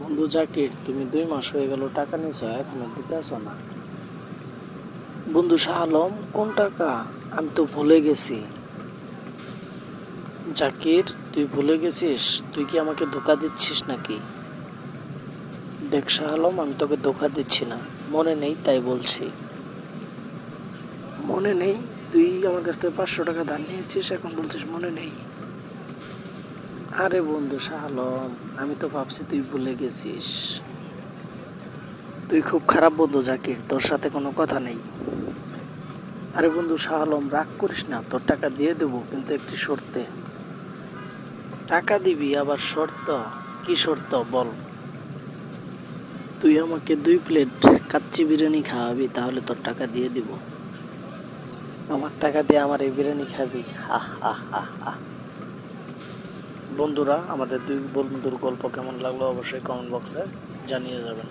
বন্ধু জাকির, তুমি দুই মাস হয়ে গেল টাকা নিছো এখনও দিতেছ না। বন্ধু শাহ আলম কোন টাকা? আমি তো ভুলে গেছি। জাকির, তুই ভুলে গেছিস? তুই কি আমাকে ধোকা দিচ্ছিস নাকি? দেখ শাহ আলম আমি তোকে ধোকা দিচ্ছি না। মনে নেই, তাই বলছি। মনে নেই? তুই আমার কাছ থেকে পাঁচশো টাকা ধার নিয়েছিস, এখন বলছিস মনে নেই। আরে বন্ধু শাহলম আমি তো ভাবছি তুই ভুলে গেছিস। তুই খুব খারাপ বন্ধু জাকির, তোর সাথে কোনো কথা নেই। আরে বন্ধু শাহলম রাগ করিস না, তোর টাকা দিয়ে দেবো, কিন্তু একটি শর্তে। টাকা দিবি, আবার শর্ত? কি শর্ত? বল। তুই আমাকে দুই প্লেট কাচ্চি বিরিয়ানি খাওয়াবি, তাহলে তোর টাকা দিয়ে দিব। আমার টাকা দিয়ে আমার এই বিরিয়ানি খাবি। হা হা হা হা। বন্ধুরা আমাদের দুই বন্ধুর গল্প কেমন লাগল অবশ্যই কমেন্ট বক্সে জানিয়ে যাবেন।